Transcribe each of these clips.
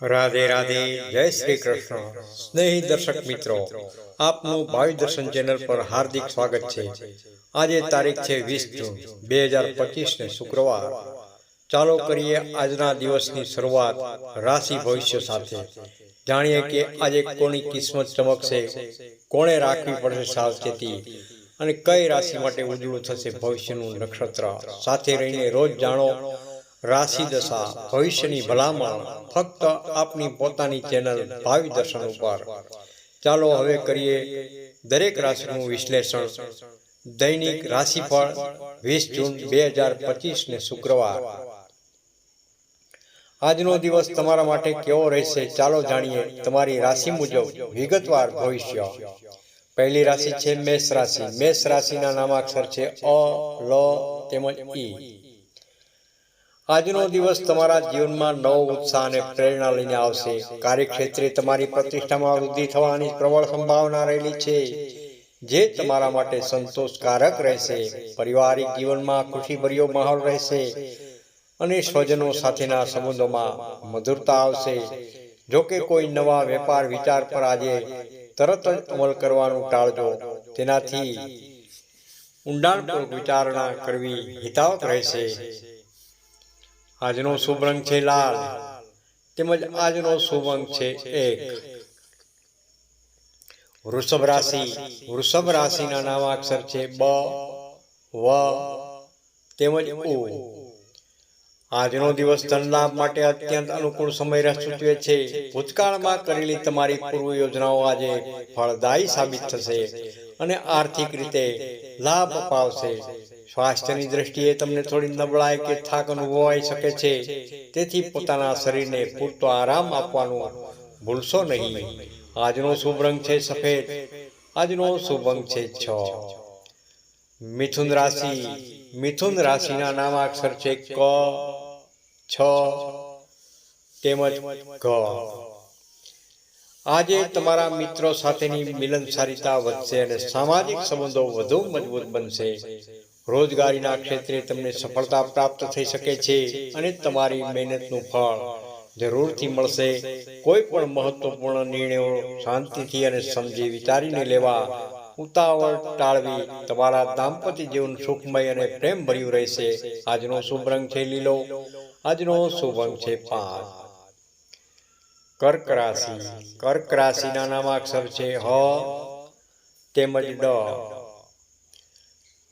રાધે રાધે, જય શ્રી કૃષ્ણ. સ્નેહી દર્શક મિત્રો, આપનું ભાવિ દર્શન ચેનલ પર હાર્દિક સ્વાગત છે. આજે તારીખ છે વીસ જૂન, બે હજાર પચીસ ને શુક્રવાર. ચાલો કરીએ આજના દિવસની શરૂઆત રાશિ ભવિષ્ય સાથે. જાણીએ કે આજે કોની કિસ્મત ચમકશે, કોણે રાખવી પડશે સાવચેતી અને કઈ રાશિ માટે ઉજળું થશે ભવિષ્યનું નક્ષત્ર. સાથે રહીને રોજ જાણો રાશિ દશા ભવિષ્યની ભલામણ ફક્ત આપની પોતાની ચેનલ ભાવિ દર્શન ઉપર. ચાલો હવે કરીએ દરેક રાશિનું વિશ્લેષણ. દૈનિક રાશિફળ વીસ જૂન બે હજાર પચીસ ને શુક્રવાર. આજનો દિવસ તમારા માટે કેવો રહેશે ચાલો જાણીએ તમારી રાશિ મુજબ વિગતવાર ભવિષ્ય. પહેલી રાશિ છે મેષ રાશિ. મેષ રાશિના નામાક્ષર છે અ, લ, તેમજ ઈ. આજનો દિવસ તમારા જીવનમાં નવો ઉત્સાહ અને પ્રેરણા લઈને આવશે. કાર્યક્ષેત્રે તમારી પ્રતિષ્ઠામાં વૃદ્ધિ થવાની પ્રબળ સંભાવના રહેલી છે, જે તમારા માટે સંતોષકારક રહેશે. પારિવારિક જીવનમાં ખુશીભર્યો માહોલ રહેશે અને સ્વજનો સાથેના સંબંધોમાં મધુરતા આવશે. જો કે કોઈ નવા વેપાર વિચાર પર આજે તરત જ અમલ કરવાનું ટાળજો. તેનાથી ઊંડાણપૂર્વક વિચારણા કરવી હિતાવક રહેશે. આજનો શુભ રંગ છે લાલ તેમજ આજનો શુભ અંક છે એક. વૃષભ રાશિ. વૃષભ રાશિના નામાક્ષર છે બ, વ, તેમજ ઉ. આજનો દિવસ ધનલાભ માટે અત્યંત અનુકૂળ સમય સૂચવે છે. ભૂતકાળમાં કરેલી તમારી પૂર્વ યોજનાઓ આજે ફળદાયી સાબિત થશે અને આર્થિક રીતે લાભ અપાવશે. સ્વાસ્થ્યની દ્રષ્ટિએ તમને થોડી નબળાઈ કે થાક અનુભવાઈ શકે છે. તેથી પોતાના શરીરને પૂરતો આરામ આપવાનું ભૂલશો નહીં. આજનો શુભ રંગ છે સફેદ. આજનો શુભ અંક છે છ. મિથુન રાશિ. મિથુન રાશિના નામાક્ષર છે ક, છ, તેમજ ઘ આજે તમારા મિત્રો સાથેની મિલનસારિતા વધશે અને સામાજિક સંબંધો વધુ મજબૂત બનશે. રોજગારીના ક્ષેત્રે તમને સફળતા પ્રાપ્ત થઈ શકે છે અને તમારી મહેનતનું ફળ જરૂરથી મળશે. કોઈ પણ મહત્વપૂર્ણ નિર્ણયો શાંતિથી અને સમજી વિચારીને લેવા. ઉતાવળ ટાળવી તમારા દાંપત્ય જીવન સુખમય અને પ્રેમ ભર્યું રહેશે. આજનો શુભ રંગ છે લીલો. આજનો શુભ રંગ છે પાંચ કર્ક રાશિ. કર્ક રાશિના નામાક્ષર છે હ તેમજ ડ.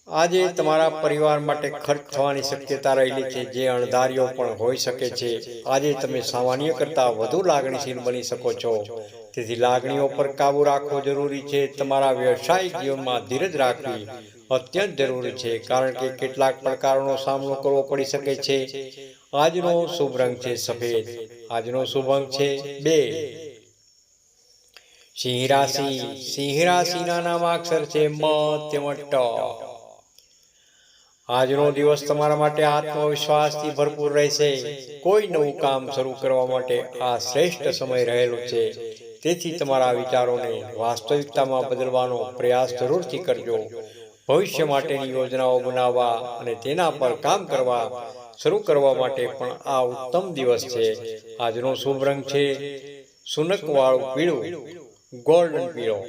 આજે તમારા પરિવાર માટે ખર્ચ થવાની શક્યતા રહેલી છે, જે અણધાર્યો પણ હોઈ શકે છે. આજે તમે સામાન્ય કરતાં વધુ લાગણીશીલ બની શકો છો. તેથી લાગણીઓ પર કાબુ રાખવો જરૂરી છે. તમારા વ્યવસાયિક જીવનમાં ધીરજ રાખવી અત્યંત જરૂરી છે, કારણ કે કેટલાક પડકારોનો સામનો કરવો પડી શકે છે. આજનો શુભ રંગ છે સફેદ. આજનો શુભ અંક છે બે. સિંહ રાશિ. સિંહ રાશિના નામાક્ષર છે મ તેમજ ટ. આજનો દિવસ તમારા માટે આત્મવિશ્વાસથી ભરપૂર રહેશે. કોઈ નવું કામ શરૂ કરવા માટે આ શ્રેષ્ઠ સમય રહેલો છે. તેથી તમારા વિચારોને વાસ્તવિકતામાં બદલવાનો પ્રયાસ જરૂરથી કરજો. ભવિષ્ય માટેની યોજનાઓ બનાવવા અને તેના પર કામ કરવા શરૂ કરવા માટે પણ આ ઉત્તમ દિવસ છે. આજનો શુભ રંગ છે સુનકવાળું પીળું, ગોલ્ડન પીળો.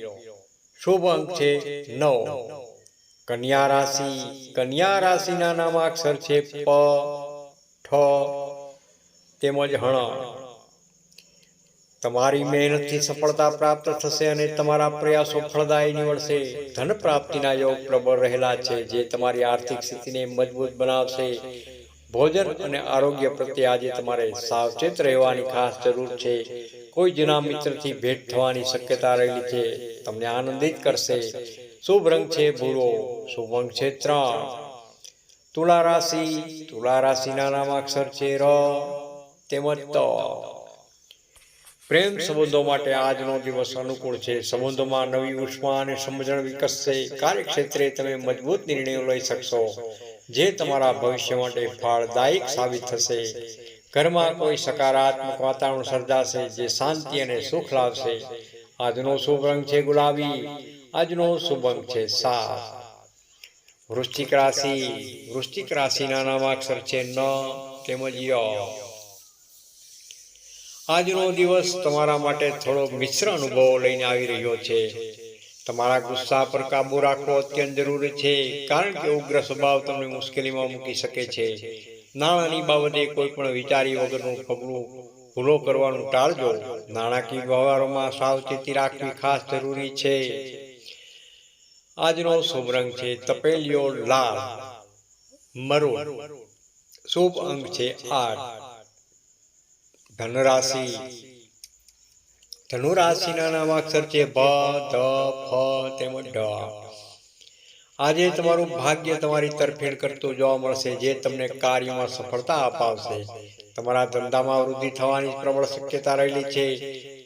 શુભ અંક છે નવ. કન્યા રાશિ, કન્યા રાશિના નામાક્ષર છે પ, ઠ, તેમજ હણ. તમારી મહેનતથી સફળતા પ્રાપ્ત થશે અને તમારા પ્રયાસો ફળદાયી નીવડશે. ધન પ્રાપ્તિના યોગ પ્રબળ રહેલા છે, જે તમારી આર્થિક સ્થિતિને મજબૂત બનાવશે. ભોજન અને આરોગ્ય પ્રત્યે આજે તમારે સાવચેત રહેવાની ખાસ જરૂર છે. કોઈ જૂના મિત્રથી ભેટ થવાની શક્યતા રહેલી છે. તમને આનંદિત કરશે. શુભ રંગ છે ભૂરો શુભ અંક છે ત્રણ. તુલા રાશિ તુલા રાશિના નામાક્ષર છે ર તેમજ ત. પ્રેમ સંબંધો માટે આજનો દિવસ અનુકૂળ છે. સંબંધોમાં નવી ઉષ્મા અને સમજણ વિકસશે. કાર્યક્ષેત્રે તમે મજબૂત નિર્ણયો લઈ શકશો. જે તમારા ભવિષ્ય માટે ફળદાયક સાબિત થશે. ઘરમાં કોઈ સકારાત્મક વાતાવરણ સર્જાશે જે શાંતિ અને સુખ લાવશે. આજનો શુભ રંગ છે ગુલાબી. આજનો શુભ અંક છે સાત. વૃશ્ચિક રાશિ, વૃશ્ચિક રાશિના નામાક્ષર છે ન તેમજ ય. આજનો દિવસ તમારા માટે થોડો મિશ્ર અનુભવો લઈને આવી રહ્યો છે. તમારા ગુસ્સા પર કાબુ રાખવો અત્યંત જરૂરી છે, કારણ કે ઉગ્ર સ્વભાવ તમને મુશ્કેલીમાં મૂકી શકે છે. નાણાંની બાબતે કોઈ પણ વિચારી વગરનું પગલું ભૂલો કરવાનું ટાળજો. નાણાકીય વ્યવહારોમાં સાવચેતી રાખવી ખાસ જરૂરી છે. આજનો શુભ રંગ છે તપેલિયો લાલ મરૂન શુભ અંક છે આઠ ધનરાશિ. ધનુરાશિના નામાક્ષર છે ભ ધ, ફ, તેમજ ઢ. આજે તમારું ભાગ્ય તમારી તરફેણ કરતું જોવા મળશે, જે તમને કાર્યમાં સફળતા અપાવશે. તમારા ધંધામાં વૃદ્ધિ થવાની પ્રબળ શક્યતા રહેલી છે.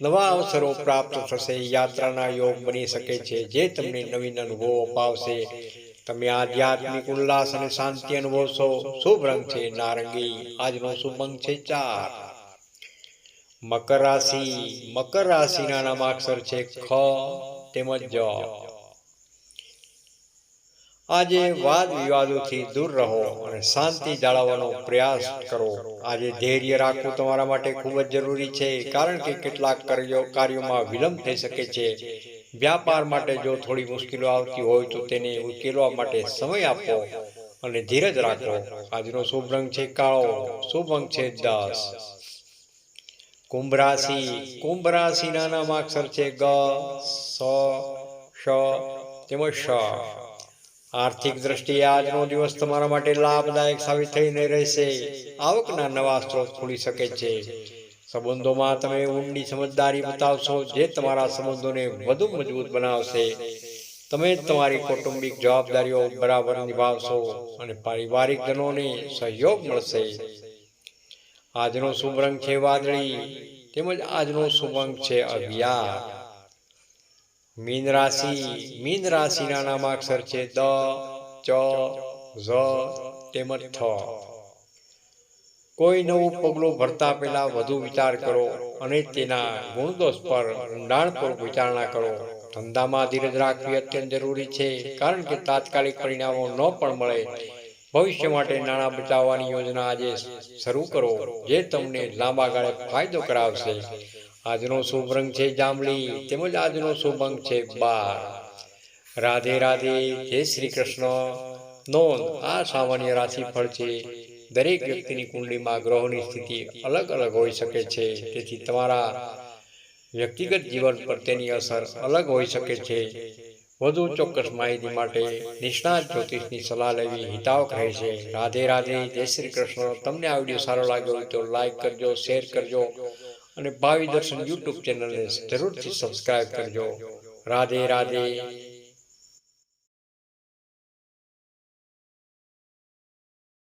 નવા અવસરો પ્રાપ્ત થશે, યાત્રાના યોગ બની શકે છે, જે તમને નવીન અનુભવો અપાવશે. તમે આધ્યાત્મિક ઉલ્લાસ અને શાંતિ અનુભવશો. શુભ રંગ છે, નારંગી. આજનો શુભ અંક છે ચાર. મકર રાશિ. મકર રાશિના નામાક્ષર છે ખ તેમજ જ. આજે વાદ વિવાદોથી દૂર રહો અને શાંતિ જાળવવાનો પ્રયાસ કરો. આજે ધૈર્ય રાખવું તમારા માટે ખૂબ જ જરૂરી છે, કારણ કે કેટલાક કાર્યોમાં વિલંબ થઈ શકે છે. વ્યાપાર માટે જો થોડી મુશ્કેલીઓ આવતી હોય તો તેને ઉકેલવા માટે સમય આપો અને ધીરજ રાખો. આજનો શુભ રંગ છે કાળો, શુભ અંક છે દસ. કુંભ રાશિ, કુંભ રાશિના નામાક્ષર છે ગ, સ તેમજ શ આર્થિક દ્રષ્ટિએ આજનો દિવસ તમારા માટે લાભદાયક સાબિત થઈને રહેશે. આવકના નવા સ્ત્રોત ખુલી શકે છે. સંબંધોમાં તમે ઊંડી સમજદારી બતાવશો, જે તમારા સંબંધોને વધુ મજબૂત બનાવશે. તમે તમારી કૌટુંબિક જવાબદારીઓ બરાબર નિભાવશો અને પારિવારિક જનોને સહયોગ મળશે. આજનો શુભ રંગ છે વાદળી, તેમજ આજનો શુભ રંગ છે અગિયાર. મીન રાશિ, મીન રાશિના નામાક્ષર છે દ, ચ, ઝ, તેમજ થ કોઈ નવું પગલું ભરતા પહેલા વધુ વિચાર કરો અને તેના ગુણદોષ પર ઊંડાણપૂર્વક વિચારણા કરો. ધંધામાં ધીરજ રાખવી અત્યંત જરૂરી છે, કારણ કે તાત્કાલિક પરિણામો ન પણ મળે. ભવિષ્ય માટે નાણાં બચાવવાની યોજના આજે શરૂ કરો, જે તમને લાંબા ગાળે ફાયદો કરાવશે. આજનો શુભ રંગ છે જાંબલી, તેમજ આજનો શુભ અંક છે બાર. રાધે રાધે, જય શ્રી કૃષ્ણ. નોંધ, આ સામાન્ય રાશિફળ છે. દરેક વ્યક્તિની કુંડલીમાં ગ્રહોની સ્થિતિ અલગ અલગ હોઈ શકે છે. તેથી તમારા વ્યક્તિગત જીવન પર તેની અસર અલગ હોઈ શકે છે. વધુ ચોક્કસ માહિતી માટે નિષ્ણાત જ્યોતિષની સલાહ લેવી હિતાવક રહે છે રાધે રાધે, જય શ્રી કૃષ્ણ. તમને આ વીડિયો સારો લાગ્યો હોય તો લાઈક કરજો, શેર કરજો. અને ભાવિ દર્શન યુટ્યુબ ચેનલને જરૂરથી સબસ્ક્રાઈબ કરજો. રાધે રાધે.